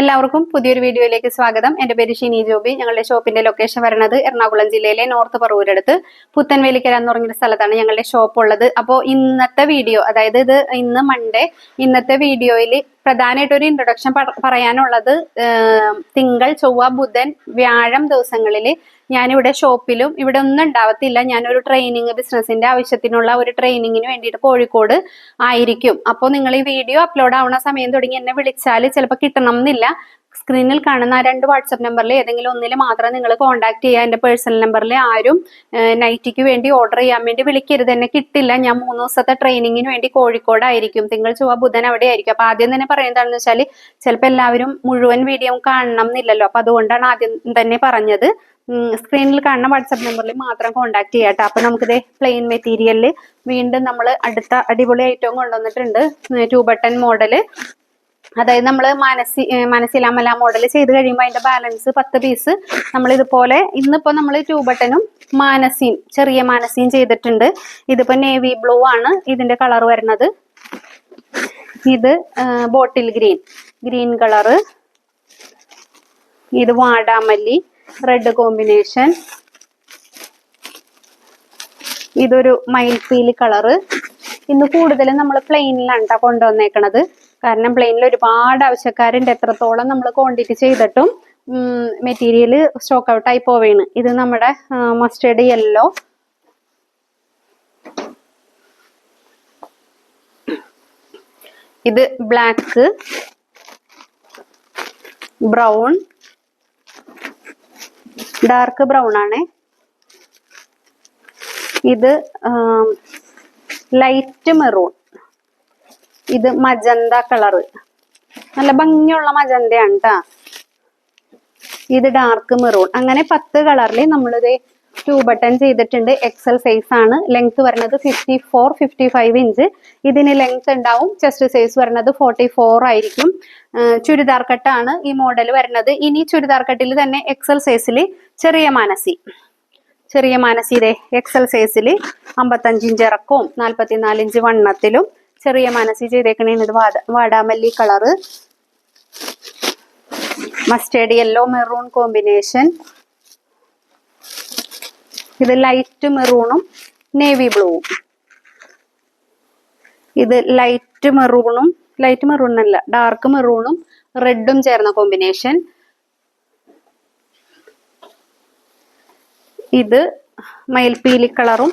എല്ലാവർക്കും പുതിയൊരു വീഡിയോയിലേക്ക് സ്വാഗതം. എന്റെ പേര് ഷിനി ജോബി. ഞങ്ങളുടെ ഷോപ്പിന്റെ ലൊക്കേഷൻ വരുന്നത് എറണാകുളം ജില്ലയിലെ നോർത്ത് പറവൂരടുത്ത് പുത്തൻവേലിക്കര എന്ന് പറഞ്ഞൊരു സ്ഥലത്താണ് ഞങ്ങളുടെ ഷോപ്പ് ഉള്ളത്. അപ്പോൾ ഇന്നത്തെ വീഡിയോ അതായത് ഇത് ഇന്ന് മൺഡേ ഇന്നത്തെ വീഡിയോയിൽ പ്രധാനമായിട്ട് ഒരു ഇൻട്രൊഡക്ഷൻ പറയാനുള്ളത് തിങ്കൾ ചൊവ്വ ബുധൻ വ്യാഴം ദിവസങ്ങളിൽ ഞാനിവിടെ ഷോപ്പിലും ഇവിടെ ഒന്നും ഉണ്ടാവത്തില്ല. ഞാനൊരു ട്രെയിനിങ് ബിസിനസിന്റെ ആവശ്യത്തിനുള്ള ഒരു ട്രെയിനിങ്ങിന് വേണ്ടിയിട്ട് കോഴിക്കോട് ആയിരിക്കും. അപ്പോൾ നിങ്ങൾ ഈ വീഡിയോ അപ്ലോഡ് ആവുന്ന സമയം തുടങ്ങി എന്നെ വിളിച്ചാൽ ചിലപ്പോൾ കിട്ടണം എന്നില്ല. സ്ക്രീനിൽ കാണുന്ന ആ രണ്ട് വാട്സപ്പ് നമ്പറിൽ ഏതെങ്കിലും ഒന്നിൽ മാത്രം നിങ്ങൾ കോൺടാക്ട് ചെയ്യുക. എന്റെ പേഴ്സണൽ നമ്പറിൽ ആരും നൈറ്റിക്ക് വേണ്ടി ഓർഡർ ചെയ്യാൻ വേണ്ടി വിളിക്കരുത്. എന്നെ കിട്ടില്ല. ഞാൻ മൂന്ന് ദിവസത്തെ ട്രെയിനിങ്ങിന് വേണ്ടി കോഴിക്കോടായിരിക്കും. തിങ്കൾ ചൊവ്വ ബുധൻ അവിടെ ആയിരിക്കും അപ്പൊ ആദ്യം തന്നെ പറയുന്നതാണെന്ന് വെച്ചാൽ ചിലപ്പോൾ എല്ലാവരും മുഴുവൻ വീഡിയോ കാണണം എന്നില്ലല്ലോ. അപ്പൊ അതുകൊണ്ടാണ് ആദ്യം തന്നെ പറഞ്ഞത്. സ്ക്രീനിൽ കാണുന്ന വാട്സപ്പ് നമ്പറിൽ മാത്രം കോൺടാക്ട് കേട്ടോ. അപ്പൊ നമുക്കിത് പ്ലെയിൻ മെറ്റീരിയലിൽ വീണ്ടും നമ്മൾ അടുത്ത അടിപൊളി ഐറ്റവും കൊണ്ടുവന്നിട്ടുണ്ട്. ടൂ ബട്ടൺ മോഡൽ അതായത് നമ്മൾ മനസ്സി മനസ്സിലാമല മോഡൽ ചെയ്ത് കഴിയുമ്പോൾ അതിന്റെ ബാലൻസ് പത്ത് പീസ് നമ്മൾ ഇതുപോലെ ഇന്നിപ്പോ നമ്മൾ ടൂ ബട്ടനും മാനസിയും ചെറിയ മാനസിയും ചെയ്തിട്ടുണ്ട്. ഇതിപ്പോ നേവി ബ്ലൂ ആണ് ഇതിന്റെ കളർ വരുന്നത്. ഇത് ബോട്ടിൽ ഗ്രീൻ ഗ്രീൻ കളറ് ഇത് വാടാമല്ലി റെഡ് കോമ്പിനേഷൻ ഇതൊരു മയിൽപ്പീലി കളറ് ഇന്ന് കൂടുതലും നമ്മൾ പ്ലെയിനിലാണ് കേട്ടോ കൊണ്ടുവന്നേക്കണത്. കാരണം പ്ലെയിനിൽ ഒരുപാട് ആവശ്യക്കാരുണ്ട്. എത്രത്തോളം നമ്മൾ ക്വാണ്ടിറ്റി ചെയ്തിട്ടും മെറ്റീരിയൽ സ്റ്റോക്ക് ഔട്ട് ആയി പോവേണ്. ഇത് നമ്മുടെ മസ്റ്റേർഡ് യെല്ലോ ഇത് ബ്ലാക്ക് ബ്രൗൺ ഡാർക്ക് ബ്രൗൺ ആണേ. ഇത് ലൈറ്റ് മെറൂൺ ഇത് മജന്ത കളറ് നല്ല ഭംഗിയുള്ള മജന്തയാണ് കേട്ടാ ഇത് ഡാർക്ക് മെറൂൺ അങ്ങനെ പത്ത് കളറിൽ നമ്മളിത് ടൂ ബട്ടൺ ചെയ്തിട്ടുണ്ട്. എക്സൽ സൈസ് ആണ്. ലെങ്ത് വരുന്നത് fifty four fifty five inch ഇതിന് ലെങ്ത് ഉണ്ടാവും. ചെസ്റ്റ് സൈസ് വരുന്നത് ഫോർട്ടി ഫോർ ആയിരിക്കും ചുരിദാർ കട്ടാണ് ഈ മോഡൽ വരുന്നത്. ഇനി ചുരിദാർ കട്ടിൽ തന്നെ എക്സൽ സൈസിൽ ചെറിയ മാനസി. ചെറിയ മാനസിയുടെ എക്സൽ സൈസിൽ അമ്പത്തഞ്ച് ഇഞ്ച് ഇറക്കവും നാൽപ്പത്തിനാല് ഇഞ്ച് വണ്ണത്തിലും. ചെറിയ മനസ്സിൽ ചെയ്തേക്കണേന് ഇത് വാട വാടാമല്ലി colour mustard yellow maroon combination ഇത് ലൈറ്റ് മെറൂണും നേവി ബ്ലൂവും ഇത് ലൈറ്റ് മെറൂണും ലൈറ്റ് മെറൂൺ അല്ല ഡാർക്ക് മെറൂണും റെഡും ചേർന്ന കോമ്പിനേഷൻ ഇത് മയിൽപ്പീലി കളറും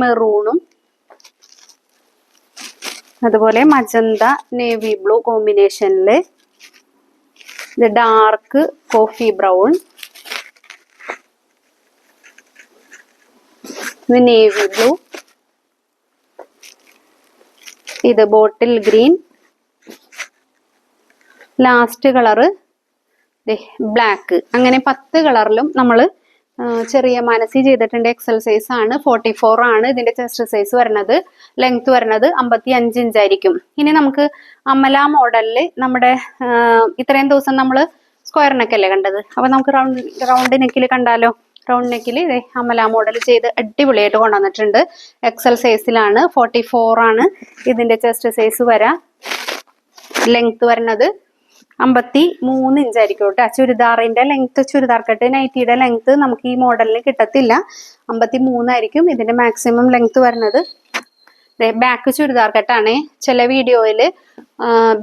മെറൂണും അതുപോലെ മജന്ത നേവി ബ്ലൂ കോമ്പിനേഷനിൽ ഇത് ഡാർക്ക് കോഫി ബ്രൗൺ. ഇത് നേവി ബ്ലൂ. ഇത് bottle green. Last colour black. അങ്ങനെ പത്ത് കളറിലും നമ്മൾ ചെറിയ മനസ്സി ചെയ്തിട്ടുണ്ട് എക്സസൈസ് ആണ്. ഫോർട്ടി ഫോർ ആണ് ഇതിന്റെ ചെസ്റ്റ് സൈസ് വരുന്നത്. ലെങ്ത് വരുന്നത് അമ്പത്തി അഞ്ച് ഇഞ്ച് ആയിരിക്കും. ഇനി നമുക്ക് അമല മോഡലിൽ നമ്മുടെ ഇത്രയും ദിവസം നമ്മൾ സ്ക്വയർ നെക്കല്ലേ കണ്ടത്? അപ്പൊ നമുക്ക് റൗണ്ട് റൗണ്ട് നെക്കിൽ കണ്ടാലോ? റൗണ്ട് നെക്കിൽ ഇതേ അമല മോഡൽ ചെയ്ത് അടിപൊളിയായിട്ട് കൊണ്ടുവന്നിട്ടുണ്ട്. എക്സൽ സൈസിലാണ് ഫോർട്ടി ഫോർ ആണ് ഇതിന്റെ ചെസ്റ്റ് സൈസ് വരാം. ലെങ്ത് വരുന്നത് അമ്പത്തി മൂന്ന് ഇഞ്ചായിരിക്കും കേട്ടോ. ചുരിദാറിന്റെ ലെങ്ത് ചുരിദാർ കട്ട് നൈറ്റിയുടെ ലെങ്ത് നമുക്ക് ഈ മോഡലിന് കിട്ടത്തില്ല. അമ്പത്തി മൂന്നായിരിക്കും ഇതിന്റെ മാക്സിമം ലെങ്ത് വരുന്നത്. ബാക്ക് ചുരിദാർ കട്ടാണ് ചില വീഡിയോയിൽ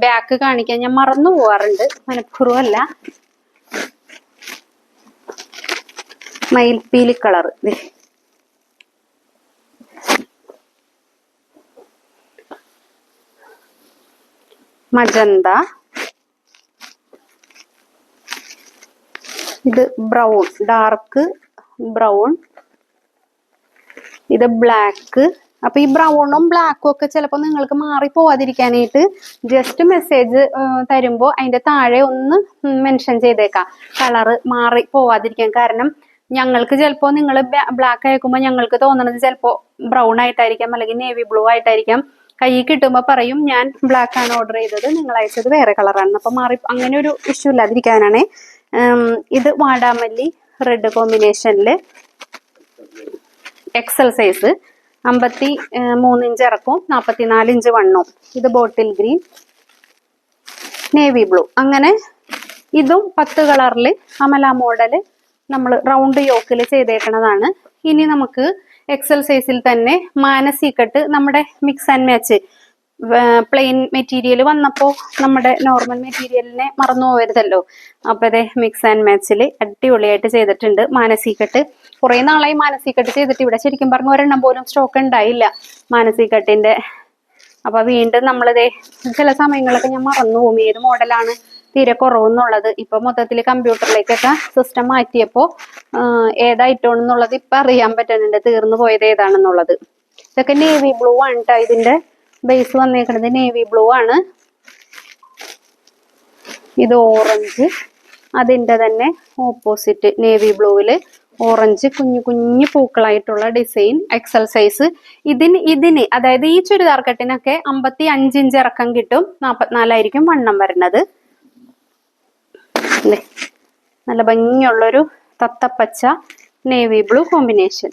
ബാക്ക് കാണിക്കാൻ ഞാൻ മറന്നു പോവാറുണ്ട്. മനഃപൂർവമല്ല. മയിൽപ്പീലി കളർ മജന്ത. ഇത് ബ്രൗൺ ഡാർക്ക് ബ്രൗൺ ഇത് ബ്ലാക്ക് അപ്പൊ ഈ ബ്രൗണും ബ്ലാക്കും ഒക്കെ ചിലപ്പോൾ നിങ്ങൾക്ക് മാറി പോവാതിരിക്കാനായിട്ട് ജസ്റ്റ് മെസ്സേജ് തരുമ്പോൾ അതിന്റെ താഴെ ഒന്ന് മെൻഷൻ ചെയ്തേക്കാം. കളറ് മാറി പോവാതിരിക്കാൻ കാരണം ഞങ്ങൾക്ക് ചിലപ്പോൾ നിങ്ങൾ ബ്ലാക്ക് അയക്കുമ്പോൾ ഞങ്ങൾക്ക് തോന്നുന്നത് ചിലപ്പോൾ ബ്രൗൺ ആയിട്ടായിരിക്കാം അല്ലെങ്കിൽ നേവി ബ്ലൂ ആയിട്ടായിരിക്കാം. കൈ കിട്ടുമ്പോൾ പറയും ഞാൻ ബ്ലാക്ക് ആണ് ഓർഡർ ചെയ്തത് നിങ്ങൾ അയച്ചത് വേറെ കളറാണ് അപ്പൊ മാറി അങ്ങനെ ഒരു ഇഷ്യൂ ഇല്ലാതിരിക്കാനാണ്. ഇത് വാടാമല്ലി റെഡ് കോമ്പിനേഷനിൽ എക്സൽ സൈസ് അമ്പത്തി മൂന്ന് ഇഞ്ച് ഇറക്കും നാൽപ്പത്തിനാല് ഇഞ്ച് വണ്ണവും ഇത് ബോട്ടിൽ ഗ്രീൻ നേവി ബ്ലൂ അങ്ങനെ ഇതും പത്ത് കളറിൽ അമല മോഡൽ നമ്മൾ റൗണ്ട് യോക്കിൽ ചെയ്തേക്കണതാണ്. ഇനി നമുക്ക് എക്സൽ സൈസിൽ തന്നെ മാനസീക്കട്ട് നമ്മുടെ mix and match plain material വന്നപ്പോൾ നമ്മുടെ നോർമൽ മെറ്റീരിയലിനെ മറന്നു പോകരുതല്ലോ അപ്പോൾ അതെ മിക്സ് ആൻഡ് മാച്ചിൽ അടിപൊളിയായിട്ട് ചെയ്തിട്ടുണ്ട് മാനസികട്ട്. കുറേ നാളായി മാനസികട്ട് ചെയ്തിട്ട് ഇവിടെ ശരിക്കും പറഞ്ഞ ഒരെണ്ണം പോലും സ്റ്റോക്ക് ഉണ്ടായില്ല മാനസികട്ടിന്റെ അപ്പോൾ വീണ്ടും നമ്മളതേ ചില സമയങ്ങളൊക്കെ ഞാൻ മറന്നു പോകും. ഏത് മോഡലാണ് തീരെ കുറവെന്നുള്ളത്. ഇപ്പൊ മൊത്തത്തിൽ കമ്പ്യൂട്ടറിലേക്കൊക്കെ സിസ്റ്റം മാറ്റിയപ്പോൾ ഏതായിട്ടോണെന്നുള്ളത് ഇപ്പൊ അറിയാൻ പറ്റുന്നുണ്ട്. തീർന്നു പോയത് ഏതാണെന്നുള്ളത്. ഇതൊക്കെ നേവി ബ്ലൂ ആണ് കേട്ടോ ഇതിന്റെ ബേസ് വന്നേക്കുന്നത് നേവി ബ്ലൂ ആണ്. ഇത് ഓറഞ്ച് അതിന്റെ തന്നെ ഓപ്പോസിറ്റ് നേവി ബ്ലൂവിൽ ഓറഞ്ച് കുഞ്ഞു കുഞ്ഞു പൂക്കളായിട്ടുള്ള ഡിസൈൻ എക്സൽ സൈസ് ഇതിന് ഇതിന് അതായത് ഈ ചുരിദാർ കട്ടിനൊക്കെ അമ്പത്തി അഞ്ച് ഇഞ്ച് ഇറക്കം കിട്ടും. നാൽപ്പത്തിനാലായിരിക്കും വണ്ണം വരുന്നത്. അല്ലേ നല്ല ഭംഗിയുള്ളൊരു തത്തപ്പച്ച നേവി ബ്ലൂ കോമ്പിനേഷൻ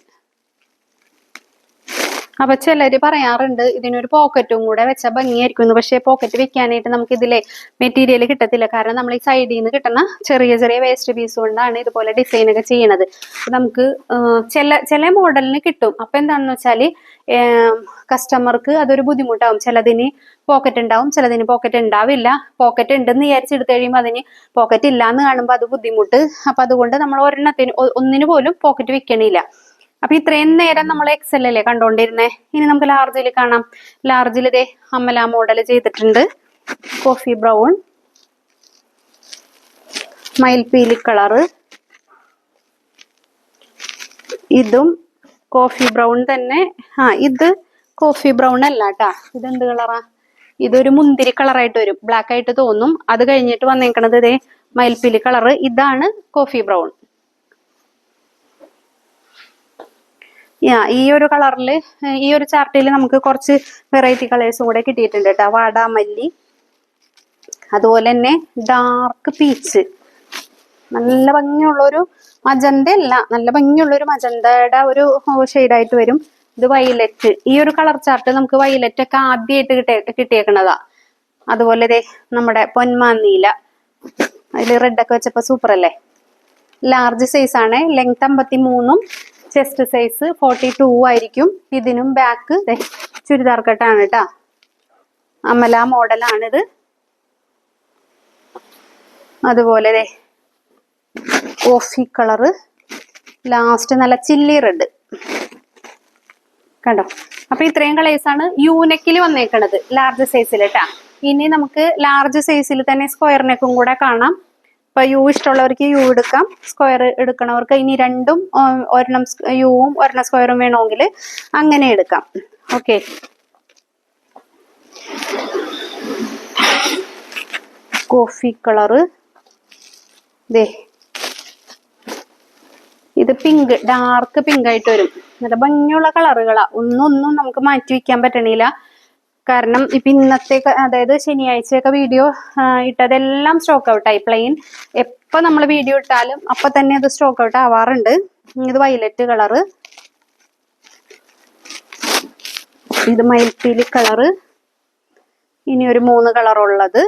അപ്പൊ ചിലര് പറയാറുണ്ട് ഇതിനൊരു പോക്കറ്റും കൂടെ വെച്ചാൽ ഭംഗിയായിരിക്കും എന്ന്. പക്ഷെ പോക്കറ്റ് വെക്കാനായിട്ട് നമുക്ക് ഇതിലെ മെറ്റീരിയൽ കിട്ടത്തില്ല. കാരണം നമ്മൾ ഈ സൈഡിൽ നിന്ന് കിട്ടുന്ന ചെറിയ ചെറിയ വേസ്റ്റ് പീസ് കൊണ്ടാണ് ഇതുപോലെ ഡിസൈൻ ഒക്കെ ചെയ്യണത്. നമുക്ക് ചില ചില മോഡലിന് കിട്ടും. അപ്പൊ എന്താണെന്ന് വെച്ചാൽ കസ്റ്റമർക്ക് അതൊരു ബുദ്ധിമുട്ടാവും. ചിലതിന് പോക്കറ്റ് ഉണ്ടാവും ചിലതിന് പോക്കറ്റ് ഉണ്ടാവില്ല. പോക്കറ്റ് ഉണ്ടെന്ന് വിചാരിച്ചെടുത്ത് കഴിയുമ്പോൾ അതിന് പോക്കറ്റ് ഇല്ലാന്ന് കാണുമ്പോൾ അത് ബുദ്ധിമുട്ട്. അപ്പൊ അതുകൊണ്ട് നമ്മൾ ഒരെണ്ണത്തിന് ഒന്നിനു പോലും പോക്കറ്റ് വെക്കണില്ല. അപ്പൊ ഇത്രയും നേരം നമ്മൾ എക്സൽ അല്ലേ കണ്ടോണ്ടിരുന്നേ? ഇനി നമുക്ക് ലാർജിൽ കാണാം. ലാർജിൽ ഇതേ അമ്മല മോഡൽ ചെയ്തിട്ടുണ്ട്. കോഫി ബ്രൗൺ മയിൽപീലി കളറ് ഇതും കോഫി ബ്രൗൺ തന്നെ. ആ ഇത് കോഫി ബ്രൗൺ അല്ല കേട്ടാ ഇതെന്ത് കളറാ ഇതൊരു മുന്തിരി കളറായിട്ട് വരും. ബ്ലാക്ക് ആയിട്ട് തോന്നും. അത് കഴിഞ്ഞിട്ട് വന്നേക്കണത് ഇതേ മയിൽപ്പീലി കളറ് ഇതാണ് കോഫി ബ്രൗൺ ഈ ഒരു കളറിൽ ഈ ഒരു ചാർട്ടിൽ നമുക്ക് കുറച്ച് വെറൈറ്റി കളേഴ്സും കൂടെ കിട്ടിയിട്ടുണ്ട് കേട്ടോ. വാടാമല്ലി അതുപോലെ തന്നെ ഡാർക്ക് പീച്ച് നല്ല ഭംഗിയുള്ളൊരു മജന്ത അല്ല നല്ല ഭംഗിയുള്ളൊരു മജന്തയുടെ ഒരു ഷെയ്ഡായിട്ട് വരും. ഇത് വൈലറ്റ് ഈ ഒരു കളർ ചാർട്ട് നമുക്ക് വൈലറ്റ് ഒക്കെ ആദ്യമായിട്ട് കിട്ടിയ കിട്ടിയേക്കണതാ. അതുപോലെ ഇതേ നമ്മുടെ പൊന്മാനീല അതിൽ റെഡ് ഒക്കെ വെച്ചപ്പോ സൂപ്പർ അല്ലേ? ലാർജ് സൈസ് ആണ് ലെങ്ത് അമ്പത്തി മൂന്നും ചെസ്റ്റ് സൈസ് ഫോർട്ടി ടു ആയിരിക്കും. ഇതിനും ബാക്ക് ചുരിദാർ കട്ടാണ് കേട്ടാ അമല മോഡലാണിത് അതുപോലെ ദേ കോഫി കളറ് ലാസ്റ്റ് നല്ല ചില്ലി റെഡ് കണ്ടോ? അപ്പൊ ഇത്രയും കളേഴ്സ് ആണ് യൂനെക്കിൽ വന്നേക്കണത് ലാർജ് സൈസിൽ കേട്ടാ ഇനി നമുക്ക് ലാർജ് സൈസിൽ തന്നെ സ്ക്വയർ നെക്കും കൂടെ കാണാം. ഇപ്പൊ യു ഇഷ്ടമുള്ളവർക്ക് യു എടുക്കാം. സ്ക്വയർ എടുക്കണവർക്ക് ഇനി രണ്ടും ഒരെണ്ണം യുവും ഒരെണ്ണം സ്ക്വയറും വേണമെങ്കിൽ അങ്ങനെ എടുക്കാം. ഓക്കെ കോഫി കളറ് ദേ. ഇത് പിങ്ക് ഡാർക്ക് പിങ്ക് ആയിട്ട് വരും. നല്ല ഭംഗിയുള്ള കളറുകളാ ഒന്നും ഒന്നും നമുക്ക് മാറ്റി വെക്കാൻ പറ്റണില്ല. കാരണം ഇപ്പൊ ഇന്നത്തെ അതായത് ശനിയാഴ്ചയൊക്കെ വീഡിയോ ഇട്ടതെല്ലാം സ്റ്റോക്ക് ഔട്ടായി പ്ലെയിൻ എപ്പൊ നമ്മൾ വീഡിയോ ഇട്ടാലും അപ്പൊ തന്നെ അത് സ്റ്റോക്ക് ഔട്ട് ആവാറുണ്ട്. ഇത് വയലറ്റ് കളറ് ഇത് മയിൽപ്പീലി കളറ് ഇനി ഒരു മൂന്ന് കളർ ഉള്ളത്.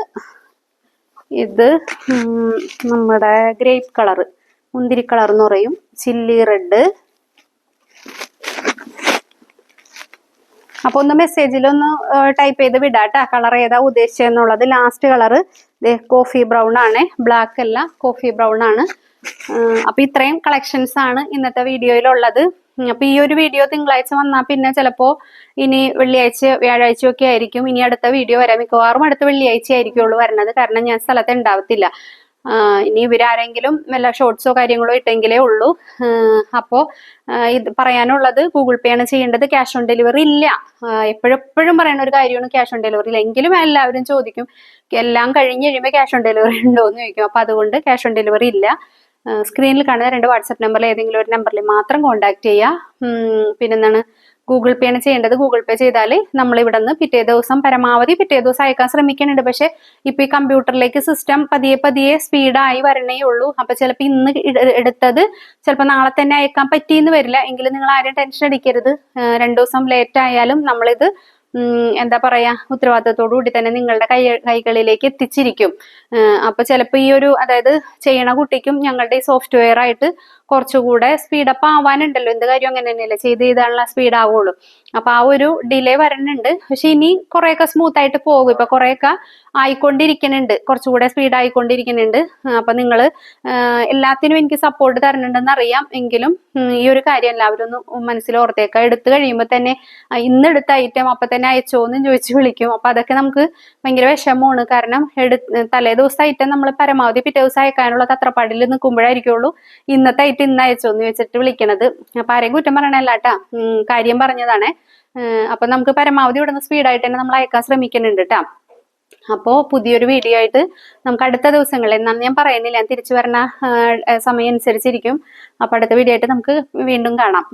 ഇത് നമ്മുടെ ഗ്രേപ്പ് കളറ് മുന്തിരി കളർ എന്ന് പറയും. ചില്ലി റെഡ് അപ്പൊ ഒന്ന് മെസ്സേജിലൊന്ന് ടൈപ്പ് ചെയ്ത് വിടാട്ടാ. കളർ ഏതാ ഉദ്ദേശിച്ചെന്നുള്ളത് ലാസ്റ്റ് കളറ് കോഫി ബ്രൗൺ ആണ്. ബ്ലാക്ക് അല്ല കോഫി ബ്രൗൺ ആണ്. അപ്പൊ ഇത്രയും കളക്ഷൻസ് ആണ് ഇന്നത്തെ വീഡിയോയിലുള്ളത്. അപ്പൊ ഈ ഒരു വീഡിയോ തിങ്കളാഴ്ച വന്നാൽ പിന്നെ ചിലപ്പോ ഇനി വെള്ളിയാഴ്ച വ്യാഴാഴ്ച ഒക്കെ ആയിരിക്കും. ഇനി അടുത്ത വീഡിയോ വരാം. മിക്കവാറും അടുത്ത വെള്ളിയാഴ്ച ആയിരിക്കുള്ളൂ വരുന്നത് കാരണം ഞാൻ സ്ഥലത്ത് ഉണ്ടാവത്തില്ല ഇനി ഇവരാരെങ്കിലും വല്ല ഷോർട്സോ കാര്യങ്ങളോ ഇട്ടെങ്കിലേ ഉള്ളൂ. അപ്പോൾ ഇത് പറയാനുള്ളത് ഗൂഗിൾ പേ ആണ് ചെയ്യേണ്ടത്. ക്യാഷ് ഓൺ ഡെലിവറി ഇല്ല. എപ്പോഴെപ്പോഴും പറയുന്ന ഒരു കാര്യമാണ് ക്യാഷ് ഓൺ ഡെലിവറി ഇല്ല. എങ്കിലും എല്ലാവരും ചോദിക്കും എല്ലാം കഴിഞ്ഞ് കഴിയുമ്പോൾ ക്യാഷ് ഓൺ ഡെലിവറി ഉണ്ടോ? എന്ന് ചോദിക്കും. അപ്പോൾ അതുകൊണ്ട് ക്യാഷ് ഓൺ ഡെലിവറി ഇല്ല. സ്ക്രീനിൽ കാണുന്ന രണ്ട് വാട്സപ്പ് നമ്പറിൽ ഏതെങ്കിലും ഒരു നമ്പറിൽ മാത്രം കോൺടാക്ട് ചെയ്യുക പിന്നെന്താണ്? ഗൂഗിൾ പേ ആണ് ചെയ്യേണ്ടത്. ഗൂഗിൾ പേ ചെയ്താൽ നമ്മൾ ഇവിടെ നിന്ന് പിറ്റേ ദിവസം പരമാവധി പിറ്റേ ദിവസം അയക്കാൻ ശ്രമിക്കുന്നുണ്ട്. പക്ഷെ ഇപ്പൊ ഈ കമ്പ്യൂട്ടറിലേക്ക് സിസ്റ്റം പതിയെ പതിയെ സ്പീഡായി വരണേ ഉള്ളൂ. അപ്പൊ ചിലപ്പോൾ ഇന്ന് എടുത്തത് ചിലപ്പോൾ നാളെ തന്നെ അയക്കാൻ പറ്റിയെന്ന് വരില്ല. എങ്കിലും നിങ്ങൾ ആരും ടെൻഷൻ അടിക്കരുത്. രണ്ടു ദിവസം ലേറ്റ് ആയാലും നമ്മളിത് എന്താ പറയാ ഉത്തരവാദിത്തത്തോടു കൂടി തന്നെ നിങ്ങളുടെ കൈ കൈകളിലേക്ക് എത്തിച്ചിരിക്കും. അപ്പൊ ചിലപ്പോൾ ഈ ഒരു അതായത് ചെയ്യണ കുട്ടിക്കും ഞങ്ങളുടെ ഈ സോഫ്റ്റ്വെയർ ആയിട്ട് കുറച്ചുകൂടെ സ്പീഡപ്പ് ആവാനുണ്ടല്ലോ. എന്ത് കാര്യം അങ്ങനെ തന്നെയല്ലേ? ചെയ്ത് ചെയ്താലുള്ള സ്പീഡ് ആവുള്ളൂ. അപ്പൊ ആ ഒരു ഡിലേ വരുന്നുണ്ട് പക്ഷെ ഇനി കുറെയൊക്കെ സ്മൂത്ത് ആയിട്ട് പോകും. ഇപ്പൊ കുറെയൊക്കെ ആയിക്കൊണ്ടിരിക്കുന്നുണ്ട്. കുറച്ചുകൂടെ സ്പീഡ് ആയിക്കൊണ്ടിരിക്കുന്നുണ്ട്. അപ്പൊ നിങ്ങൾ എല്ലാത്തിനും എനിക്ക് സപ്പോർട്ട് തരണുണ്ടെന്ന് അറിയാം. എങ്കിലും ഈ ഒരു കാര്യം എല്ലാവരും ഒന്ന് മനസ്സിൽ ഓർത്തേക്ക എടുത്തു കഴിയുമ്പോൾ തന്നെ ഇന്ന് എടുത്ത ഐറ്റം അപ്പൊ തന്നെ അയച്ചോന്നും ചോദിച്ച് വിളിക്കും. അപ്പൊ അതൊക്കെ നമുക്ക് ഭയങ്കര വിഷമമാണ്. കാരണം എടു തലേ ദിവസം ഐറ്റം നമ്മൾ പരമാവധി പിറ്റേ ദിവസം അയക്കാനുള്ള തത്രപ്പാടിൽ നിൽക്കുമ്പോഴായിരിക്കുള്ളൂ ഇന്നത്തെ ഐറ്റം ഇന്ന് അയച്ചോന്ന് ചോദിച്ചിട്ട് വിളിക്കണത്. അപ്പൊ ആരെയും കുറ്റം പറയണല്ല കേട്ടാ. കാര്യം പറഞ്ഞതാണ്. അപ്പൊ നമുക്ക് പരമാവധി ഇവിടുന്ന് സ്പീഡായിട്ട് തന്നെ നമ്മൾ അയക്കാൻ ശ്രമിക്കുന്നുണ്ട് കേട്ടാ. അപ്പോ പുതിയൊരു വീഡിയോ ആയിട്ട് നമുക്ക് അടുത്ത ദിവസങ്ങളിൽ എന്നാണ് ഞാൻ പറയുന്നില്ല ഞാൻ തിരിച്ചു വരുന്ന സമയം അനുസരിച്ചിരിക്കും. അപ്പൊ അടുത്ത വീഡിയോ ആയിട്ട് നമുക്ക് വീണ്ടും കാണാം.